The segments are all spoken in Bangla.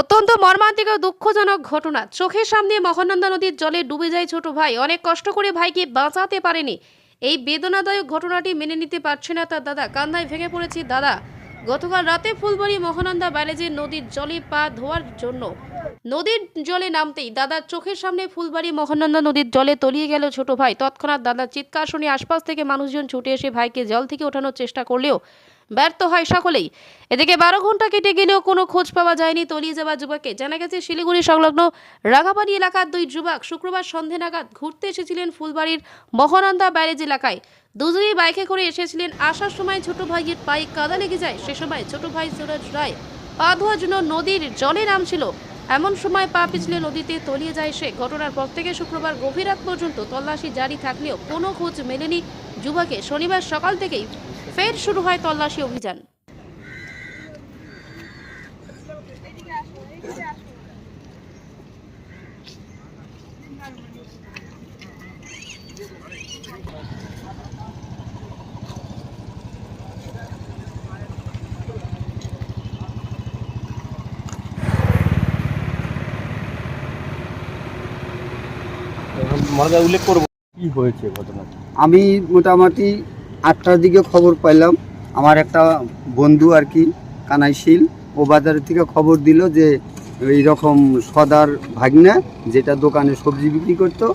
অত্যন্ত মর্মান্তিক ও দুঃখজনক ঘটনা। চোখের সামনে মহানন্দা নদীর জলে ডুবে যায় ছোট ভাই। অনেক কষ্ট করে ভাইকে বাঁচাতে পারেনি। এই বেদনাদায়ক ঘটনাটি মেনে নিতে পারছে না তার দাদা। কান্দায় ভেঙে পড়েছি দাদা। গতকাল রাতে ফুলবাড়ি মহানন্দা ব্যারেজে নদীর জলে পা ধোয়ার জন্য নদীর জলে নামতেই দাদার চোখের সামনে ফুলবাড়ি মহানন্দা নদীর জলে তলিয়ে গেল ছোট ভাই। তৎক্ষণাৎ দাদার চিৎকার শুনে আশপাশ থেকে মানুষজন ছুটে এসে ভাইকে জল থেকে ওঠানোর চেষ্টা করলেও ব্যর্থ হয় সকলেই। এদিকে বারো ঘণ্টা কেটে গেলেও কোনো খোঁজ পাওয়া যায়নি তলিয়ে যাওয়া যুবককে। জানা গেছে, শিলিগুড়ি সংলগ্ন রাগাবাড়ি এলাকার দুই যুবক শুক্রবার সন্ধে নাগাদ ঘুরতে এসেছিলেন ফুলবাড়ির মহানন্দা ব্যারেজ এলাকায়। দুজনেই বাইকে করে এসেছিলেন। আসার সময় ছোট ভাইয়ের পায়ে কাদা লেগে যায়। সে সময় ছোট ভাই সুরজ রায় পা ধোয়ার জন্য নদীর জলে নামছিল। এমন সময় পা পিছলে নদীতে তলিয়ে যায় সে। ঘটনার পর থেকে শুক্রবার গভীর রাত পর্যন্ত তল্লাশি জারি থাকলেও কোনো খোঁজ মেলেনি যুবকে শনিবার সকাল থেকেই ফের শুরু হয় তল্লাশি অভিযান। মনে উল্লেখ করব। কি হয়েছে ঘটনা আমি মোটামুটি আটটার দিকে খবর পাইলাম। আমার একটা বন্ধু আর কি, কানাইশীল, ও বাজারের থেকে খবর দিল যে এই রকম সদার ভাগনা যেটা দোকানে সবজি বিক্রি করতো,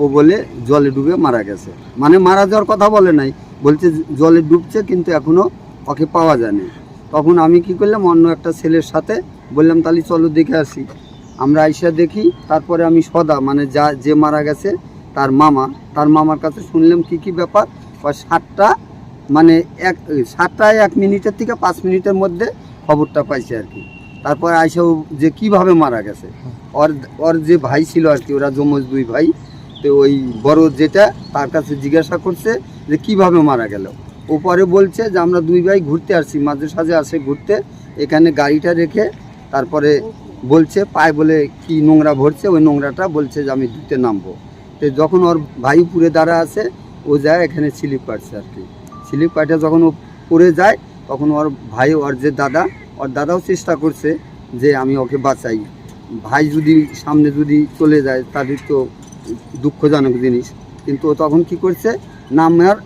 ও বলে জলে ডুবে মারা গেছে। মানে মারা যাওয়ার কথা বলে নাই, বলছে জলে ডুবছে কিন্তু এখনও ওকে পাওয়া যায়নি। তখন আমি কি করলাম, অন্য একটা ছেলের সাথে বললাম, তাহলে চলো দেখে আসি। আমরা আইসা দেখি, তারপরে আমি সদা মানে যা, যে মারা গেছে তার মামা, তার মামার কাছে শুনলাম কি কি ব্যাপার? ওই সাতটা মানে এক, সাতটায় এক মিনিটের থেকে পাঁচ মিনিটের মধ্যে খবরটা পাইছে আর কি। তারপর আইসা ও যে কীভাবে মারা গেছে। ওর ওর যে ভাই ছিল আর কি, ওরা যমজ দুই ভাই, তো ওই বড় যেটা, তার কাছে জিজ্ঞাসা করছে যে কীভাবে মারা গেল। ও পরে বলছে যে আমরা দুই ভাই ঘুরতে আসছি, মাঝে সাঝে আসে ঘুরতে। এখানে গাড়িটা রেখে তারপরে বলছে, পায়ে বলে কি নোংরা ভরছে, ওই নোংরাটা বলছে যে আমি ধুতে নামবো। তো যখন ওর ভাই পুরে দাঁড়া আছে, ও যায় এখানে স্লিপ কাটছে আর কি। স্লিপ কাটে যখন ও পড়ে যায়, তখন ওর ভাই, ওর যে দাদা, ওর দাদাও চেষ্টা করছে যে আমি ওকে বাঁচাই। ভাই যদি সামনে যদি চলে যায়, তাদের তো দুঃখজনক জিনিস। কিন্তু ও তখন কি করছে, নামার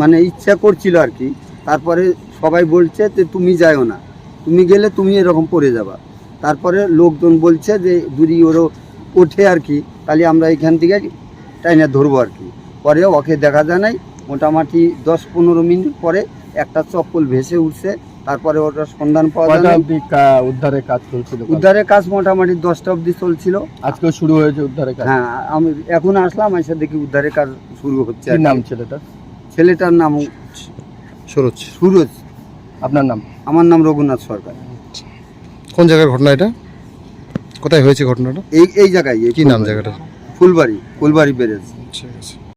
মানে ইচ্ছা করছিল আর কি। তারপরে সবাই বলছে যে, তুমি যাও না। তুমি গেলে তুমি এরকম পড়ে যাবা। তারপরে লোকজন বলছে যে, যদি ওরও ওঠে আর কি, তাহলে আমরা এখান থেকে টাইনে ধরবো আর কি। পরে ওকে দেখা যায় নাই। মোটামুটি দশ পনেরো মিনিট পরে একটা চপ্পল ভেসে উঠছে। তারপরে ওটার সন্ধান পাওয়া যায় উদ্ধারের কাজ চলছিল? উদ্ধারের কাজ মোটামুটি দশটা অবধি চলছিল। আজকে শুরু হয়েছে উদ্ধারের কাজ? হ্যাঁ আমি এখন আসলাম এসে দেখি উদ্ধারের কাজ শুরু হচ্ছে। নাম ছেলেটা ছেলেটার? নাম সুরজ। সুরজ। আপনার নাম? আমার নাম রঘুনাথ সরকার। কোন জায়গার ঘটনা এটা? কোথায় হয়েছে ঘটনাটা? এই এই জায়গায় কি নাম জায়গাটা ফুলবাড়ি ফুলবাড়ি ব্যারেজ। ঠিক আছে।